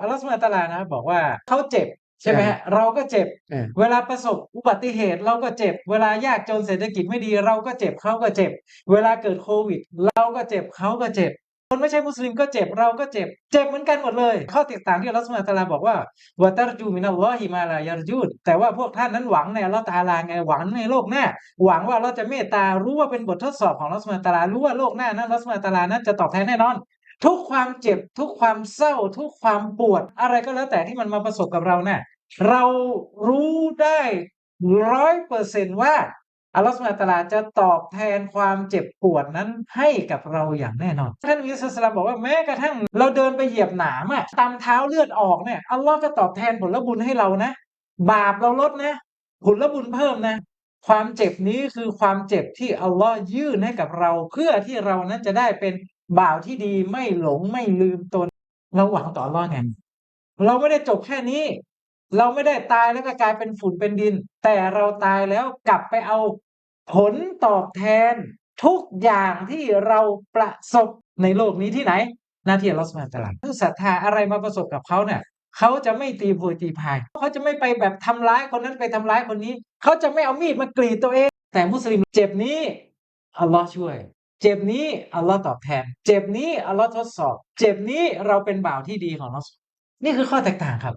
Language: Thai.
อัลลอฮฺสุบฮานะฮูวะตะอาลานะบอกว่าเขาเจ็บใช่ไหมฮะเราก็เจ็บเออเวลาประสบอุบัติเหตุเราก็เจ็บ เวลายากจนเศรษฐกิจไม่ดีเราก็เจ็บเขาก็เจ็บ เวลาเกิดโควิด เราก็เจ็บเขาก็เจ็บ คนไม่ใช่มุสลิมก็เจ็บเราก็เจ็บ เจ็บเหมือนกันหมดเลย ข้อแตกต่างที่อัลลอฮฺสุบฮานะฮูวะตะอาลาบอกว่าวะตัรจูมินัลลอฮิมาลายารจูดแต่ว่าพวกท่านนั้นหวังในอัลลอฮฺตะอาลาไงหวังในโลกหน้า หวังว่าเราจะเมตตารู้ว่าเป็นบททดสอบของอัลลอฮฺสุบฮานะฮูวะตะอาลารู้ว่าโลกหน้านั้นอัลลอฮฺสุบฮานะฮูวะตะอาลานั้นจะตอบแทนแน่นอน ทุกความเจ็บ ทุกความเศร้า ทุกความปวด อะไรก็แล้วแต่ที่มันมาประสบกับเราเนี่ยเรารู้ได้ร้อยเปอร์เซนว่าอัลลอฮฺสุบฮานะฮูวะตาลาจะตอบแทนความเจ็บปวดนั้นให้กับเราอย่างแน่นอน ท่านอิสลามบอกว่าแม้กระทั่งเราเดินไปเหยียบหนามอะตำเท้าเลือดออกเนี่ยอัลลอฮ์ก็ตอบแทนผลบุญให้เรานะ บาปเราลดนะ ผลบุญเพิ่มนะ ความเจ็บนี้คือความเจ็บที่อัลลอฮ์ยื่นให้กับเรา เพื่อที่เรานั้นจะได้เป็น บ่าวที่ดีไม่หลงไม่ลืมตนเราหวังต่ออัลลอฮ์ไงเราไม่ได้จบแค่นี้ เราไม่ได้ตายแล้วก็กลายเป็นฝุ่นเป็นดิน แต่เราตายแล้วกลับไปเอาผลตอบแทนทุกอย่างที่เราประสบในโลกนี้ที่ไหน หน้าที่อัลอสุบฮานะฮูวะตะอาลาผู้ศรัทธาอะไรมาประสบกับเขาเนี่ยเขาจะไม่ตีโพยตีพายเขาจะไม่ไปแบบทำร้ายคนนั้นไปทำร้ายคนนี้ เขาจะไม่เอามีดมากรีดตัวเอง แต่มุสลิมเจ็บนี้อัลลอฮ์ช่วย เจ็บนี้อัลลอฮ์ตอบแทน เจ็บนี้อัลลอฮ์ทดสอบ เจ็บนี้เราเป็นบ่าวที่ดีของอัลลอฮ์นี่คือข้อแตกต่างครับ